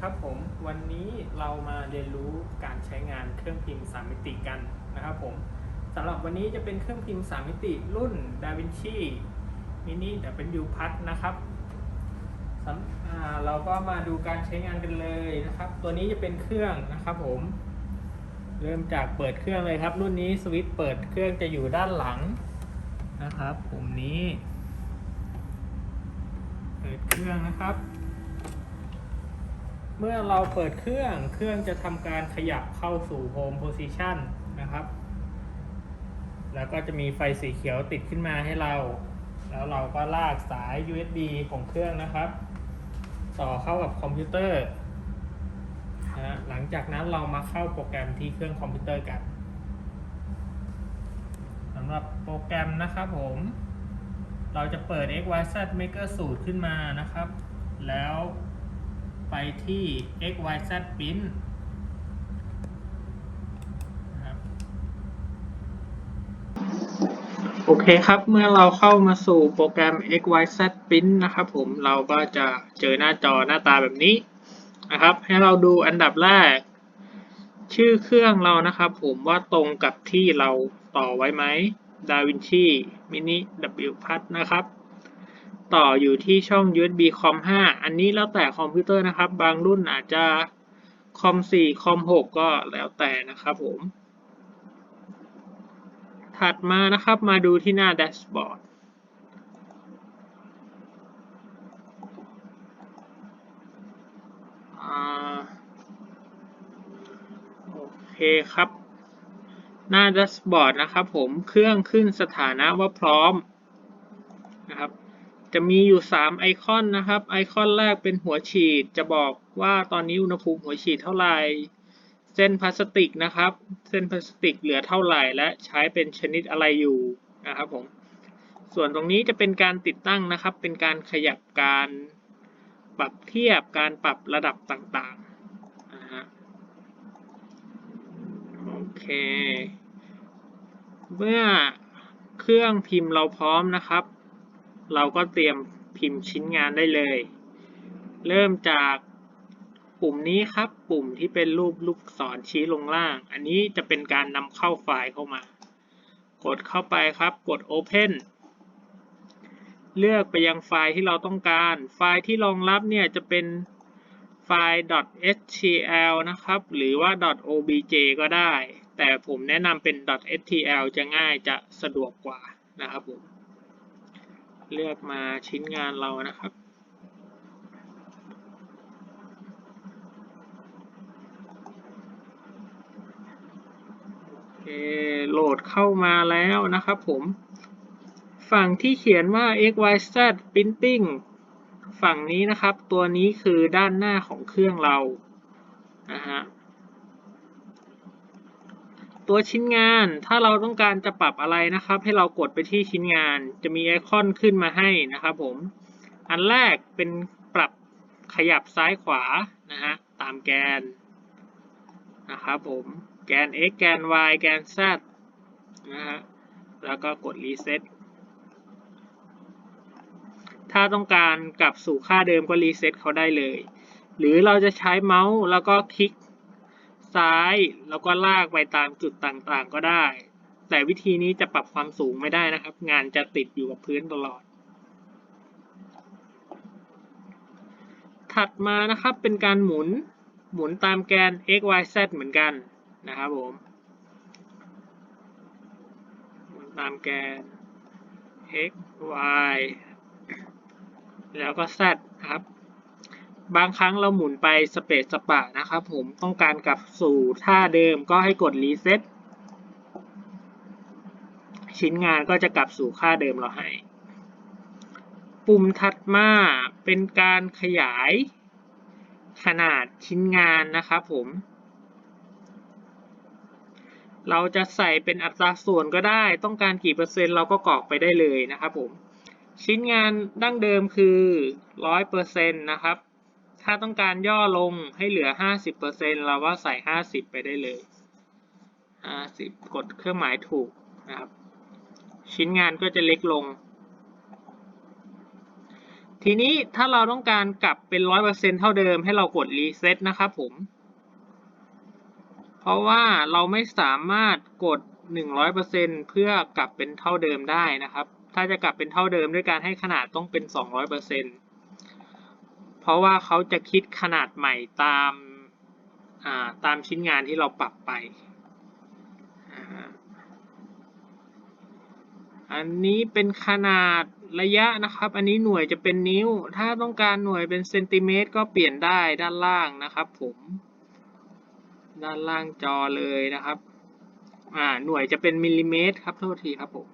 ครับผมวันนี้เรามาเรียนรู้การใช้งานเครื่องพิมพ์3มิติกันนะครับผมสำหรับวันนี้จะเป็นเครื่องพิมพ์3มิติรุ่น DaVinci Mini W Plus นะครับสำอ่าเราก็มาดูการใช้งานกันเลยนะครับ ตัวนี้จะเป็นเครื่องนะครับผม เริ่มจากเปิดเครื่องเลยครับ รุ่นนี้สวิตช์เปิดเครื่องจะอยู่ด้านหลังนะครับปุ่มนี้ เปิดเครื่องนะครับ เมื่อเราเปิดเครื่อง เครื่องจะทำการขยับเข้าสู่ Home Position นะครับ แล้วก็จะมีไฟสีเขียวติดขึ้นมาให้เรา แล้วเราก็ลากสาย USB ของเครื่องนะครับ ต่อเข้ากับคอมพิวเตอร์นะหลังจากนั้นเรามาเข้าโปรแกรมที่เครื่องคอมพิวเตอร์กันสำหรับโปรแกรมนะครับผม เราจะเปิด XYZ Maker สูตรขึ้นมานะครับ แล้ว ไปที่ XYZ Print นะครับโอเคครับ เมื่อเราเข้ามาสู่โปรแกรม XYZ Pin นะครับผม เราก็จะเจอหน้าจอหน้าตาแบบนี้นะครับ ให้เราดูอันดับแรก ชื่อเครื่องเรานะครับผมว่าตรงกับที่เราต่อไว้ไหม DaVinci Mini W Plus นะครับ ต่ออยู่ที่ช่อง USB COM 5 อันนี้แล้วแต่คอมพิวเตอร์นะครับ บางรุ่นอาจจะคอม4คอม6ก็แล้วแต่นะครับผม ถัดมานะครับมาดูที่หน้าแดชบอร์ดโอเคครับ หน้าแดชบอร์ดนะครับผมเครื่องขึ้นสถานะว่าพร้อมนะครับ จะมีอยู่ 3 ไอคอนนะครับ ไอคอนแรกเป็นหัวฉีด จะบอกว่าตอนนี้อุณหภูมิหัวฉีดเท่าไหร่ เส้นพลาสติกนะครับ เส้นพลาสติกเหลือเท่าไหร่ และใช้เป็นชนิดอะไรอยู่นะครับผม ส่วนตรงนี้จะเป็นการติดตั้งนะครับ เป็นการขยับการปรับเทียบ การปรับระดับต่างๆนะฮะโอเค เมื่อเครื่องพิมพ์เราพร้อมนะครับ เราก็เตรียมพิมพ์ชิ้นงานได้เลย เริ่มจากปุ่มนี้ครับ ปุ่มที่เป็นรูปลูกศรชี้ลงล่าง อันนี้จะเป็นการนำเข้าไฟล์เข้ามา กดเข้าไปครับ กด Open เลือกไปยังไฟล์ที่เราต้องการ ไฟล์ที่รองรับเนี่ยจะเป็นไฟล์ .htl นะครับ หรือว่า .obj ก็ได้ แต่ผมแนะนำเป็น .htl จะง่ายจะสะดวกกว่านะครับผม เลือกมาชิ้นงานเรานะครับ โอเค โหลดเข้ามาแล้วนะครับผม ฝั่งที่เขียนว่า xyz printing ฝั่งนี้นะครับ ตัวนี้คือด้านหน้าของเครื่องเรา นะฮะ ตัวชิ้นงาน ถ้าเราต้องการจะปรับอะไรนะครับ ให้เรากดไปที่ชิ้นงาน จะมีไอคอนขึ้นมาให้นะครับผม อันแรกเป็นปรับขยับซ้ายขวานะฮะตามแกนนะครับผมแกน x แกน y แกน z นะฮะแล้วก็กด reset ถ้าต้องการกลับสู่ค่าเดิมก็รีเซ็ตเขาได้เลย หรือเราจะใช้เมาส์แล้วก็คลิก ซ้าย แล้วก็ลากไปตามจุดต่างๆ ก็ได้ แต่วิธีนี้จะปรับความสูงไม่ได้นะครับ งานจะติดอยู่กับพื้นตลอด ถัดมานะครับเป็นการหมุนหมุนตามแกน x y z เหมือนกันนะครับผมหมุนตามแกน x y แล้วก็ Z นะครับ บางครั้งเราหมุนไปสเปซสปะนะครับผมต้องการกลับสู่ท่าเดิมก็ให้กด Reset ชิ้นงานก็จะกลับสู่ค่าเดิมเราให้ ปุ่มถัดมาเป็นการขยายขนาดชิ้นงานนะครับผม เราจะใส่เป็นอัตราส่วนก็ได้ ต้องการกี่เปอร์เซ็นต์เราก็กรอกไปได้เลยนะครับผม ชิ้นงานดั้งเดิมคือร้อยเปอร์เซ็นต์นะครับ ถ้าต้องการย่อลงให้เหลือห้าสิบเปอร์เซ็นเราก็ใส่ห้าสิบไปได้เลยห้าสิบกดเครื่องหมายถูกนะครับ ชิ้นงานก็จะเล็กลง ทีนี้ถ้าเราต้องการกลับเป็นร้อยเปอร์เซ็นเท่าเดิมให้เรากดรีเซ็ตนะครับผม เพราะว่าเราไม่สามารถกดหนึ่งร้อยเปอร์เซ็นเพื่อกลับเป็นเท่าเดิมได้นะครับ ถ้าจะกลับเป็นเท่าเดิมด้วยการให้ขนาดต้องเป็นสองร้อย เพราะว่าเขาจะคิดขนาดใหม่ตามอ่าตามชิ้นงานที่เราปรับไปอ่าอันนี้เป็นขนาดระยะนะครับ อันนี้หน่วยจะเป็นนิ้ว ถ้าต้องการหน่วยเป็นเซนติเมตรก็เปลี่ยนได้ด้านล่างนะครับผม ด้านล่างจอเลยนะครับ อ่า หน่วยจะเป็นมิลลิเมตรครับ โทษทีครับผม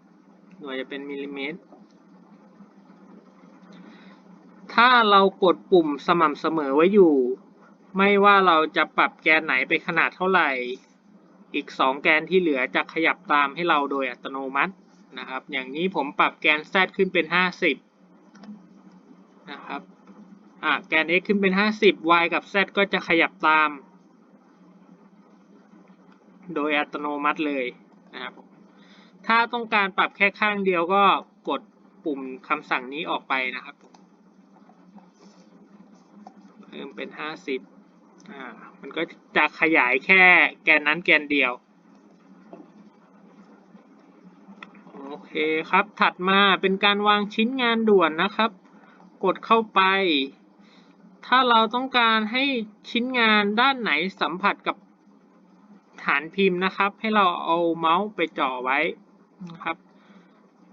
หน่วยจะเป็นมิลลิเมตร ถ้าเรากดปุ่มสม่ำเสมอไว้อยู่ ไม่ว่าเราจะปรับแกนไหนไปขนาดเท่าไหร่ อีก 2 แกนที่เหลือจะขยับตามให้เราโดยอัตโนมัตินะครับ อย่างนี้ผมปรับแกน z ขึ้นเป็น 50 นะครับอ่าแกน x ขึ้นเป็น 50 y กับ z ก็จะขยับตาม โดยอัตโนมัติเลยนะครับ ถ้าต้องการปรับแค่ข้างเดียวก็กดปุ่มคำสั่งนี้ออกไปนะครับ เพิ่มเป็น 50อ่ามันก็จะขยายแค่แกนนั้นแกนเดียว โอเคครับ ถัดมาเป็นการวางชิ้นงานด่วนนะครับ กดเข้าไป ถ้าเราต้องการให้ชิ้นงานด้านไหนสัมผัสกับฐานพิมพ์นะครับ ให้เราเอาเมาส์ไปจ่อไว้นะครับ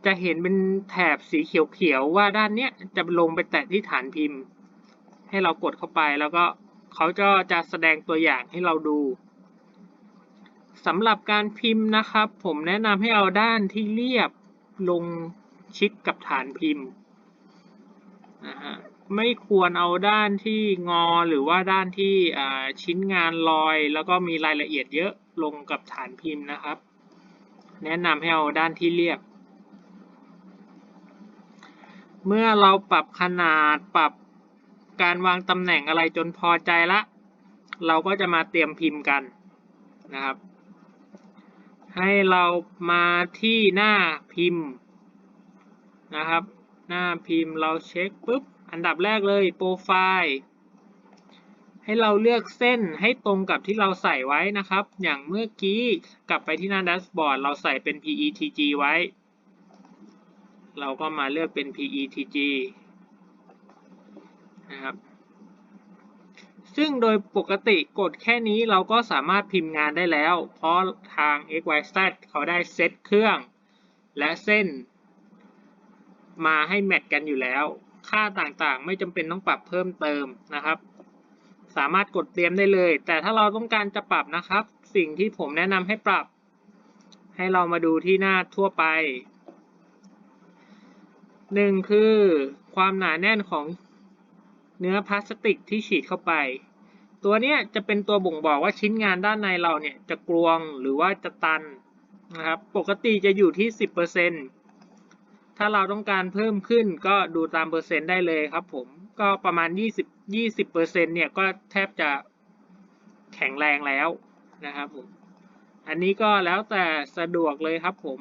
จะเห็นเป็นแถบสีเขียวๆว่าด้านเนี้ยจะลงไปแตะที่ฐานพิมพ์ ให้เรากดเข้าไปแล้วก็เขาจะจะแสดงตัวอย่างให้เราดูสำหรับการพิมพ์นะครับ ผมแนะนำให้เอาด้านที่เรียบลงชิดกับฐานพิมพ์นะฮะไม่ควรเอาด้านที่งอหรือว่าด้านที่ชิ้นงานลอย แล้วก็มีรายละเอียดเยอะลงกับฐานพิมพ์นะครับ แนะนำให้เอาด้านที่เรียบ เมื่อเราปรับขนาดปรับ การวางตำแหน่งอะไรจนพอใจละ เราก็จะมาเตรียมพิมพ์กันนะครับ ให้เรามาที่หน้าพิมพ์นะครับ หน้าพิมพ์เราเช็คปุ๊บอันดับแรกเลยโปรไฟล์ให้เราเลือกเส้นให้ตรงกับที่เราใส่ไว้นะครับ อย่างเมื่อกี้กลับไปที่หน้าแดชบอร์ดเราใส่เป็น PETG ไว้ เราก็มาเลือกเป็น PETG นะครับ ซึ่งโดยปกติกดแค่นี้เราก็สามารถพิมพ์งานได้แล้ว เพราะทาง XYZ เขาได้เซตเครื่อง และเส้น มาให้แมทกันอยู่แล้ว ค่าต่างๆ ไม่จำเป็นต้องปรับเพิ่มเติมนะครับ สามารถกดเตรียมได้เลย แต่ถ้าเราต้องการจะปรับนะครับ สิ่งที่ผมแนะนำให้ปรับ ให้เรามาดูที่หน้าทั่วไปหนึ่งคือความหนาแน่นของ เนื้อพลาสติกที่ฉีดเข้าไป ตัวนี้จะเป็นตัวบ่งบอกว่าชิ้นงานด้านในเราเนี่ยจะกลวงหรือว่าจะตันนะครับปกติจะอยู่ที่ 10%ถ้าเราต้องการเพิ่มขึ้นก็ดูตามเปอร์เซ็นต์ได้เลยครับผมก็ประมาณ 20 20%เนี่ยก็แทบจะแข็งแรงแล้วนะครับผมอันนี้ก็แล้วแต่สะดวกเลยครับผม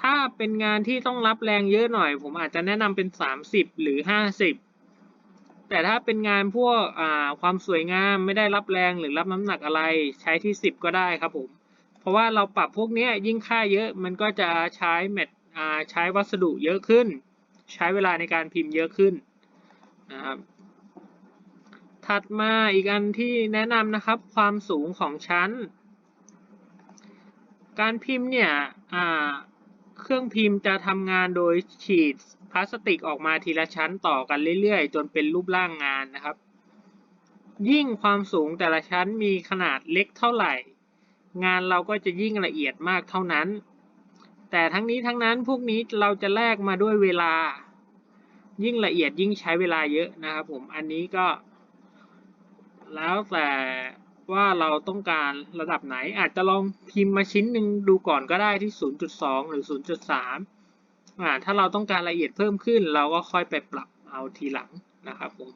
ถ้าเป็นงานที่ต้องรับแรงเยอะหน่อย ผมอาจจะแนะนำเป็น 30 หรือ 50 แต่ถ้าเป็นงานพวกความสวยงามไม่ได้รับแรงหรือรับน้ำหนักอะไรใช้ที่ 10 ก็ได้ครับผม เพราะว่าเราปรับพวกนี้ยิ่งค่าเยอะมันก็จะใช้แมทใช้วัสดุเยอะขึ้น ใช้เวลาในการพิมพ์เยอะขึ้นนะครับถัดมาอีกอันที่แนะนำนะครับความสูงของชั้น การพิมพ์เนี่ยเครื่องพิมพ์จะทำงานโดยฉีด พลาสติกออกมาทีละชั้นต่อกันเรื่อยๆ จนเป็นรูปร่างงานนะครับ ยิ่งความสูงแต่ละชั้นมีขนาดเล็กเท่าไหร่ งานเราก็จะยิ่งละเอียดมากเท่านั้น แต่ทั้งนี้ทั้งนั้นพวกนี้เราจะแลกมาด้วยเวลา ยิ่งละเอียดยิ่งใช้เวลาเยอะนะครับผมอันนี้ก็ แล้วแต่ว่าเราต้องการระดับไหนอาจจะลองพิมพ์มาชิ้นหนึ่งดูก่อนก็ได้ที่ 0.2 หรือ 0.3 ถ้าเราต้องการละเอียดเพิ่มขึ้น เราก็ค่อยไปปรับเอาทีหลังนะครับผม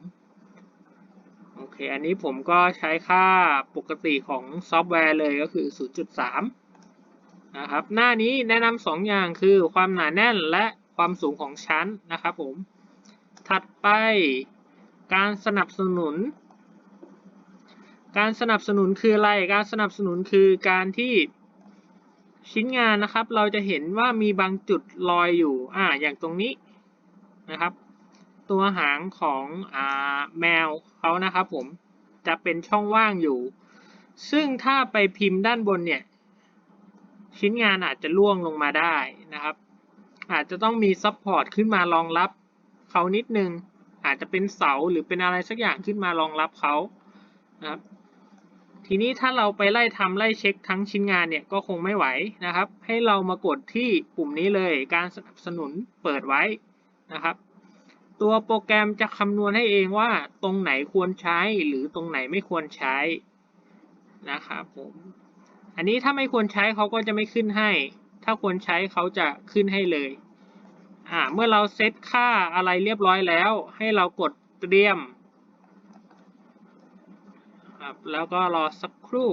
โอเค อันนี้ผมก็ใช้ค่าปกติของซอฟต์แวร์เลยก็คือ 0.3 นะครับ หน้านี้แนะนำสองอย่างคือความหนาแน่นและความสูงของชั้นนะครับผม ถัดไปการสนับสนุน การสนับสนุนคืออะไร การสนับสนุนคือการที่ ชิ้นงานนะครับ เราจะเห็นว่ามีบางจุดลอยอยู่อ่าอย่างตรงนี้นะครับ ตัวหางของอ่าแมวเขานะครับผมจะเป็นช่องว่างอยู่ ซึ่งถ้าไปพิมพ์ด้านบนเนี่ย ชิ้นงานอาจจะล่วงลงมาได้นะครับ อาจจะต้องมีซัพพอร์ตขึ้นมารองรับเขานิดนึง อาจจะเป็นเสาหรือเป็นอะไรสักอย่างขึ้นมารองรับเขานะครับ ทีนี้ถ้าเราไปไล่ทำไล่เช็คทั้งชิ้นงานเนี่ยก็คงไม่ไหวนะครับ ให้เรามากดที่ปุ่มนี้เลยการสนับสนุนเปิดไว้นะครับ ตัวโปรแกรมจะคำนวณให้เองว่าตรงไหนควรใช้หรือตรงไหนไม่ควรใช้นะครับผมอันนี้ถ้าไม่ควรใช้เขาก็จะไม่ขึ้นให้ ถ้าควรใช้เขาจะขึ้นให้เลยอ่าเมื่อเราเซตค่าอะไรเรียบร้อยแล้ว ให้เรากดเตรียม ครับ แล้วก็รอสักครู่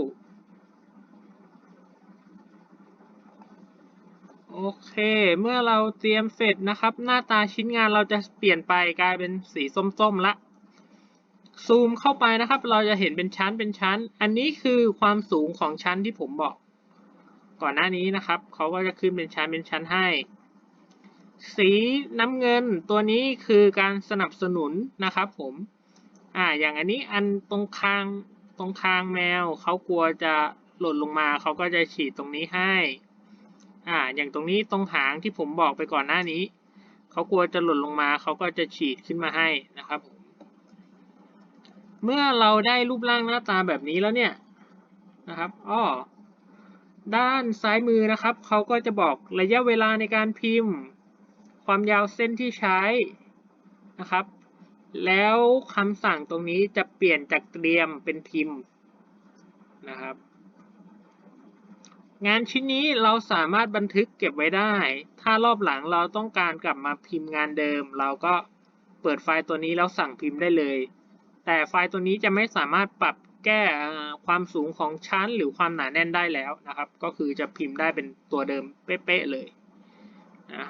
โอเค เมื่อเราเตรียมเสร็จนะครับ หน้าตาชิ้นงานเราจะเปลี่ยนไปกลายเป็นสีส้มๆละซูมเข้าไปนะครับ เราจะเห็นเป็นชั้นเป็นชั้น อันนี้คือความสูงของชั้นที่ผมบอก ก่อนหน้านี้นะครับ เขาก็จะขึ้นเป็นชั้นเป็นชั้นให้ สีน้ำเงินตัวนี้คือการสนับสนุนนะครับผม อ่า อย่างอันนี้อันตรงคาง ตรงคางแมวเขากลัวจะหล่นลงมาเขาก็จะฉีดตรงนี้ให้อ่าอย่างตรงนี้ตรงหางที่ผมบอกไปก่อนหน้านี้เขากลัวจะหล่นลงมาเขาก็จะฉีดขึ้นมาให้นะครับผมเมื่อเราได้รูปร่างหน้าตาแบบนี้แล้วเนี่ยนะครับอ้อด้านซ้ายมือนะครับเขาก็จะบอกระยะเวลาในการพิมพ์ ความยาวเส้นที่ใช้นะครับ แล้วคำสั่งตรงนี้จะเปลี่ยนจากเตรียมเป็นพิมพ์นะครับ งานชิ้นนี้เราสามารถบันทึกเก็บไว้ได้ ถ้ารอบหลังเราต้องการกลับมาพิมพ์งานเดิม เราก็เปิดไฟล์ตัวนี้แล้วสั่งพิมพ์ได้เลย แต่ไฟล์ตัวนี้จะไม่สามารถปรับแก้ความสูงของชั้นหรือความหนาแน่นได้แล้วนะครับ ก็คือจะพิมพ์ได้เป็นตัวเดิมเป๊ะๆเลยนะ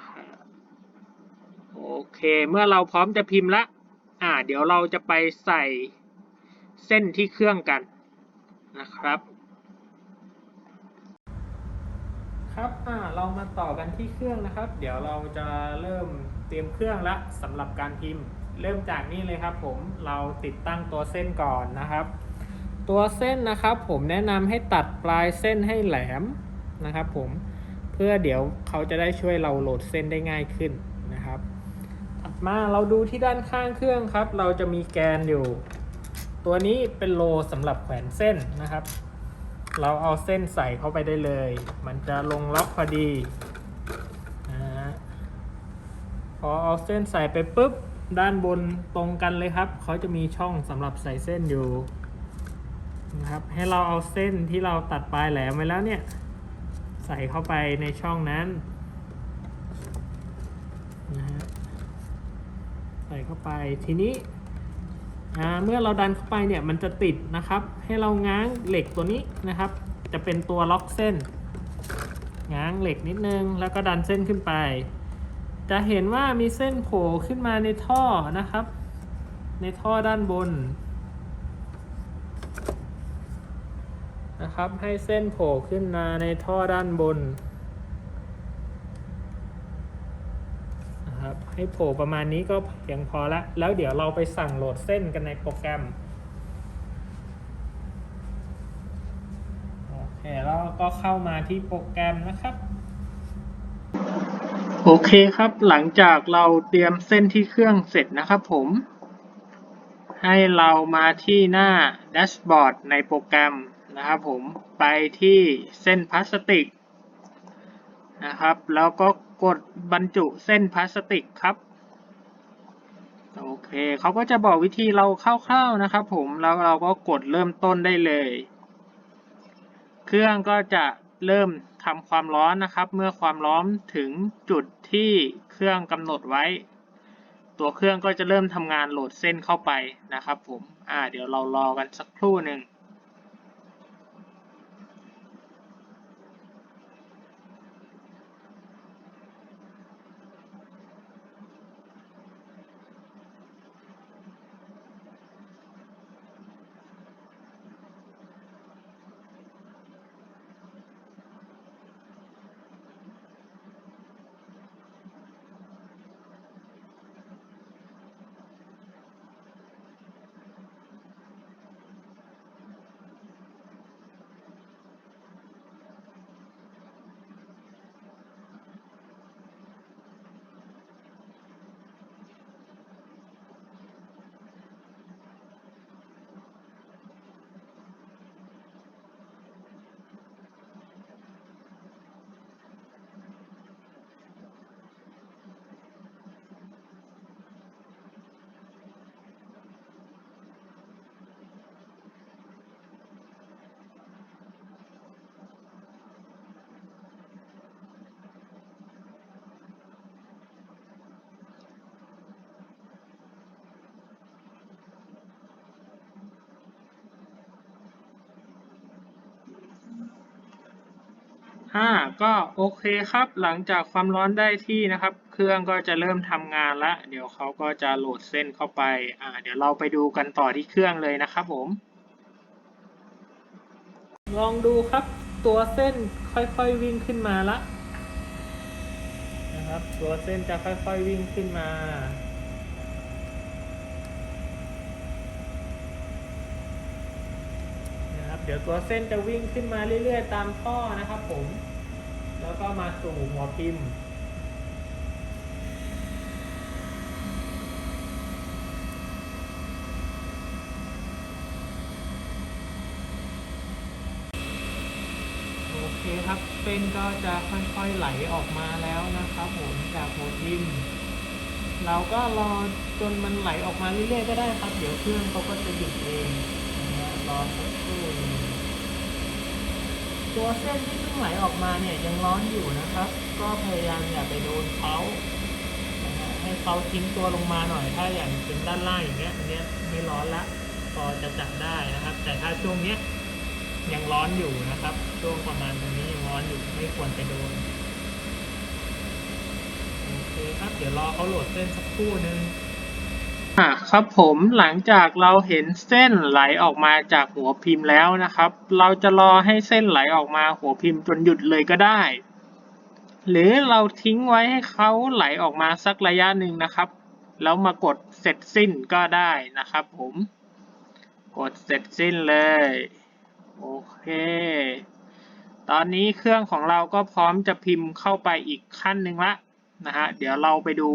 โอเค เมื่อเราพร้อมจะพิมพ์ละ อ่า เดี๋ยวเราจะไปใส่เส้นที่เครื่องกันนะครับ ครับ อ่า เรามาต่อกันที่เครื่องนะครับ เดี๋ยวเราจะเริ่มเตรียมเครื่องละสำหรับการพิมพ์ เริ่มจากนี่เลยครับ ผม เราติดตั้งตัวเส้นก่อนนะครับ ตัวเส้นนะครับ ผมแนะนำให้ตัดปลายเส้นให้แหลมนะครับ ผม เพื่อเดี๋ยวเขาจะได้ช่วยเราโหลดเส้นได้ง่ายขึ้น มาเราดูที่ด้านข้างเครื่องครับ เราจะมีแกนอยู่ ตัวนี้เป็นโลสำหรับแขวนเส้นนะครับ เราเอาเส้นใส่เข้าไปได้เลย มันจะลงล็อกพอดีนะฮะพอเอาเส้นใส่ไปปุ๊บ ด้านบนตรงกันเลยครับ เขาจะมีช่องสำหรับใส่เส้นอยู่นะครับให้เราเอาเส้นที่เราตัดปลายแหลมไว้แล้วเนี่ย ใส่เข้าไปในช่องนั้นนะฮะ ส่เข้าไปทีนี้เมื่อเราดันเข้าไปเนี่ยมันจะติดนะครับ ให้เราง้างเหล็กตัวนี้นะครับ จะเป็นตัวล็อกเส้น ง้างเหล็กนิดนึง แล้วก็ดันเส้นขึ้นไป จะเห็นว่ามีเส้นโผล่ขึ้นมาในท่อนะครับ ในท่อด้านบนนะครับให้เส้นโผล่ขึ้นมาในท่อด้านบน นะครับ ให้โผล่ประมาณนี้ก็เพียงพอละ แล้วเดี๋ยวเราไปสั่งโหลดเส้นกันในโปรแกรม โอเค แล้วก็เข้ามาที่โปรแกรมนะครับ โอเคครับ หลังจากเราเตรียมเส้นที่เครื่องเสร็จนะครับผม ให้เรามาที่หน้าแดชบอร์ดในโปรแกรมนะครับผม ไปที่เส้นพลาสติกนะครับ แล้วก็ กดบรรจุเส้นพลาสติกครับ โอเคเขาก็จะบอกวิธีเราคร่าวๆนะครับผมแล้วเราก็กดเริ่มต้นได้เลย เครื่องก็จะเริ่มทำความร้อนนะครับ เมื่อความร้อนถึงจุดที่เครื่องกำหนดไว้ ตัวเครื่องก็จะเริ่มทำงานโหลดเส้นเข้าไปนะครับผมอ่าเดี๋ยวเรารอกันสักครู่หนึ่ง อ่าก็โอเคครับ หลังจากความร้อนได้ที่นะครับ เครื่องก็จะเริ่มทำงานละเดี๋ยวเขาก็จะโหลดเส้นเข้าไปอ่าเดี๋ยวเราไปดูกันต่อที่เครื่องเลยนะครับผม ลองดูครับตัวเส้นค่อยๆวิ่งขึ้นมาละนะครับตัวเส้นจะค่อยๆวิ่งขึ้นมา นะครับ เดี๋ยวตัวเส้นจะวิ่งขึ้นมาเรื่อยๆ ตามท่อนะครับผม แล้วก็มาสู่หัวพิมพ์โอเคครับ เส้นก็จะค่อยๆไหลออกมาแล้วนะครับผมจากหัวพิมพ์เราก็รอจนมันไหลออกมาเรื่อยๆก็ได้ครับ เดี๋ยวเครื่องเขาก็จะหยุดเองนะฮะรอสัก ตัวเส้นที่เพิ่งไหลออกมาเนี่ยยังร้อนอยู่นะครับ ก็พยายามอย่าไปโดนเขานะฮะให้เขาทิ้งตัวลงมาหน่อย ถ้าอย่างเป็นด้านล่างอย่างเงี้ยอันเนี้ยไม่ร้อนละพอจะจับได้นะครับ แต่ถ้าช่วงเนี้ยยังร้อนอยู่นะครับ ช่วงประมาณตรงนี้ยังร้อนอยู่ไม่ควรไปโดนโอเคครับเดี๋ยวรอเขาโหลดเส้นสักครู่หนึ่ง อ่าครับผมหลังจากเราเห็นเส้นไหลออกมาจากหัวพิมพ์แล้วนะครับ เราจะรอให้เส้นไหลออกมาหัวพิมพ์จนหยุดเลยก็ได้ หรือเราทิ้งไว้ให้เขาไหลออกมาสักระยะหนึ่งนะครับ แล้วมากดเสร็จสิ้นก็ได้นะครับผมกดเสร็จสิ้นเลยโอเค ตอนนี้เครื่องของเราก็พร้อมจะพิมพ์เข้าไปอีกขั้นหนึ่งละนะฮะเดี๋ยวเราไปดู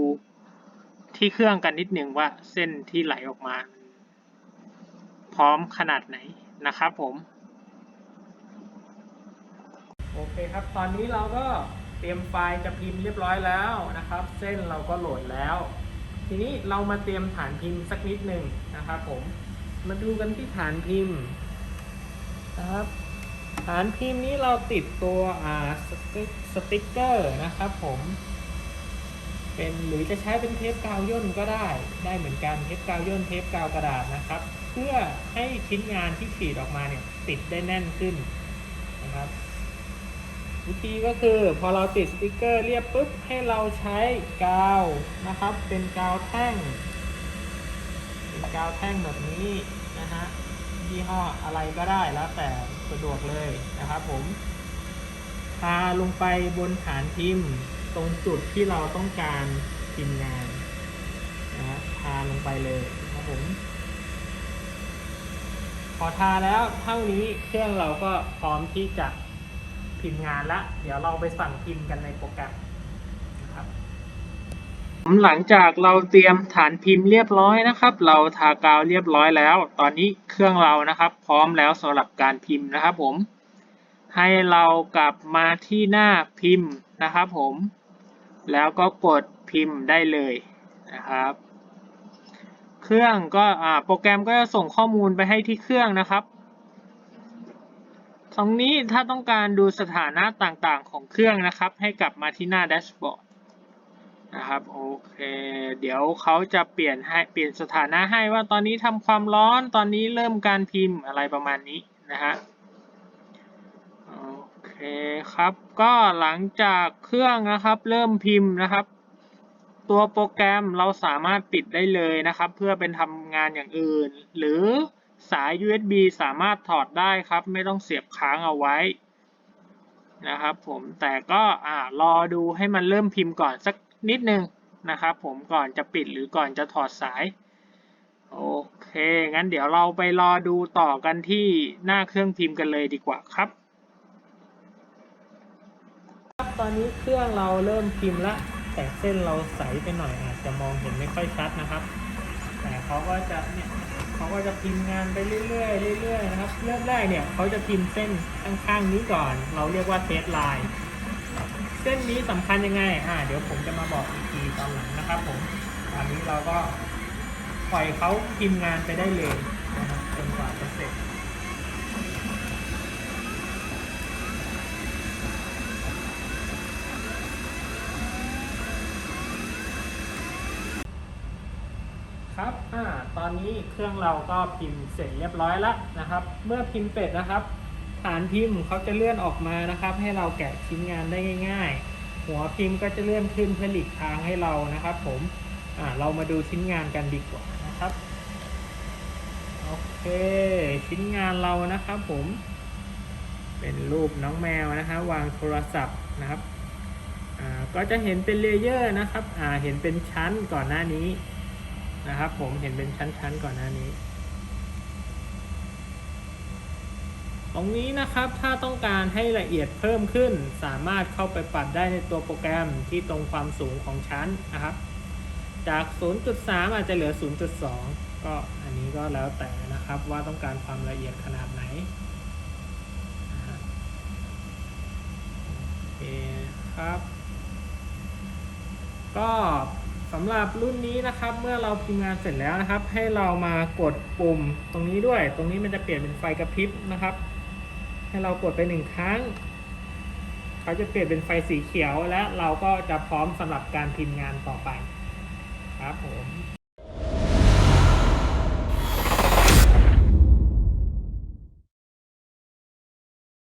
ที่เครื่องกันนิดนึงว่าเส้นที่ไหลออกมา พร้อมขนาดไหนนะครับผม โอเคครับ ตอนนี้เราก็เตรียมไฟล์จะพิมพ์เรียบร้อยแล้วนะครับ เส้นเราก็โหลดแล้ว ทีนี้เรามาเตรียมฐานพิมพ์สักนิดหนึ่งนะครับผมมาดูกันที่ฐานพิมพ์นะครับฐานพิมพ์นี้เราติดตัวอ่าสติ๊กสติ๊กเกอร์นะครับผม เป็นหรือจะใช้เป็นเทปกาวย่นก็ได้ ได้เหมือนกันเทปกาวย่นเทปกาวกระดาษนะครับ เพื่อให้ชิ้นงานที่ฉีดออกมาเนี่ยติดได้แน่นขึ้นนะครับวิธีก็คือพอเราติดสติกเกอร์เรียบปุ๊บให้เราใช้กาวนะครับ เป็นกาวแท่ง เป็นกาวแท่งแบบนี้นะฮะยี่ห้ออะไรก็ได้แล้วแต่สะดวกเลยนะครับผมทาลงไปบนฐานพิมพ์ ตรงจุดที่เราต้องการพิมพ์งานนะฮะทาลงไปเลยนะครับผม พอทาแล้วเท่านี้เครื่องเราก็พร้อมที่จะพิมพ์งานละ เดี๋ยวเราไปสั่งพิมพ์กันในโปรแกรมนะครับหลังจากเราเตรียมฐานพิมพ์เรียบร้อยนะครับ เราทากาวเรียบร้อยแล้ว ตอนนี้เครื่องเรานะครับ พร้อมแล้วสำหรับการพิมพ์นะครับผม ให้เรากลับมาที่หน้าพิมพ์นะครับผม แล้วก็กดพิมพ์ได้เลยนะครับ เครื่องก็โปรแกรมก็จะส่งข้อมูลไปให้ที่เครื่องนะครับตรงนี้ถ้าต้องการดูสถานะต่างๆของเครื่องนะครับ ให้กลับมาที่หน้าแดชบอร์ดนะครับโอเค เดี๋ยวเขาจะเปลี่ยนให้เปลี่ยนสถานะให้ว่าตอนนี้ทำความร้อนตอนนี้เริ่มการพิมพ์อะไรประมาณนี้นะฮะ เคครับ ก็หลังจากเครื่องนะครับ เริ่มพิมพ์นะครับ ตัวโปรแกรมเราสามารถปิดได้เลยนะครับ เพื่อเป็นทำงานอย่างอื่น หรือสาย USB สามารถถอดได้ครับ ไม่ต้องเสียบค้างเอาไว้นะครับผมแต่ก็อ่ารอดูให้มันเริ่มพิมพ์ก่อนสักนิดนึงนะครับผมก่อนจะปิดหรือก่อนจะถอดสาย โอเค งั้นเดี๋ยวเราไปรอดูต่อกันที่หน้าเครื่องพิมพ์กันเลยดีกว่าครับครับ ตอนนี้เครื่องเราเริ่มพิมพ์ละ แต่เส้นเราใสไปหน่อยอาจจะมองเห็นไม่ค่อยชัดนะครับ แต่เขาก็จะเนี่ยเขาก็จะพิมพ์งานไปเรื่อยๆเรื่อยๆนะครับ เริ่มแรกเนี่ยเขาจะพิมพ์เส้นข้างๆนี้ก่อน เราเรียกว่าเทสไลน์เส้นนี้สำคัญยังไงอ่าเดี๋ยวผมจะมาบอกอีกทีตอนหลังนะครับผมตอนนี้เราก็ปล่อยเขาพิมพ์งานไปได้เลยนะครับจนกว่าจะเสร็จ ครับอ่าตอนนี้เครื่องเราก็พิมพ์เสร็จเรียบร้อยแล้วนะครับ เมื่อพิมพ์เสร็จนะครับทานพิมพ์เขาจะเลื่อนออกมานะครับ ให้เราแกะชิ้นงานได้ง่าย ๆ หัวพิมพ์ก็จะเลื่อนขึ้นเพื่อหลีกทางให้เรานะครับ ผมอ่าเรามาดูชิ้นงานกันดีกว่านะครับโอเค ชิ้นงานเรานะครับผม เป็นรูปน้องแมวนะฮะวางโทรศัพท์นะครับก็จะเห็นเป็นเลเยอร์นะครับ เห็นเป็นชั้นก่อนหน้านี้ นะครับ ผมเห็นเป็นชั้นๆก่อนหน้านี้ ตรงนี้นะครับถ้าต้องการให้ละเอียดเพิ่มขึ้น สามารถเข้าไปปรับได้ในตัวโปรแกรมที่ตรงความสูงของชั้นนะครับ จาก 0.3 อาจจะเหลือ 0.2 ก็อันนี้ก็แล้วแต่นะครับว่าต้องการความละเอียดขนาดไหนโอเคครับ ก็ สำหรับรุ่นนี้นะครับเมื่อเราพิมพ์งานเสร็จแล้วนะครับ ให้เรามากดปุ่มตรงนี้ด้วย ตรงนี้มันจะเปลี่ยนเป็นไฟกระพริบนะครับ ให้เรากดไปหนึ่งครั้งเขาจะเปลี่ยนเป็นไฟสีเขียวและเราก็จะพร้อมสำหรับการพิมพ์งานต่อไปครับผม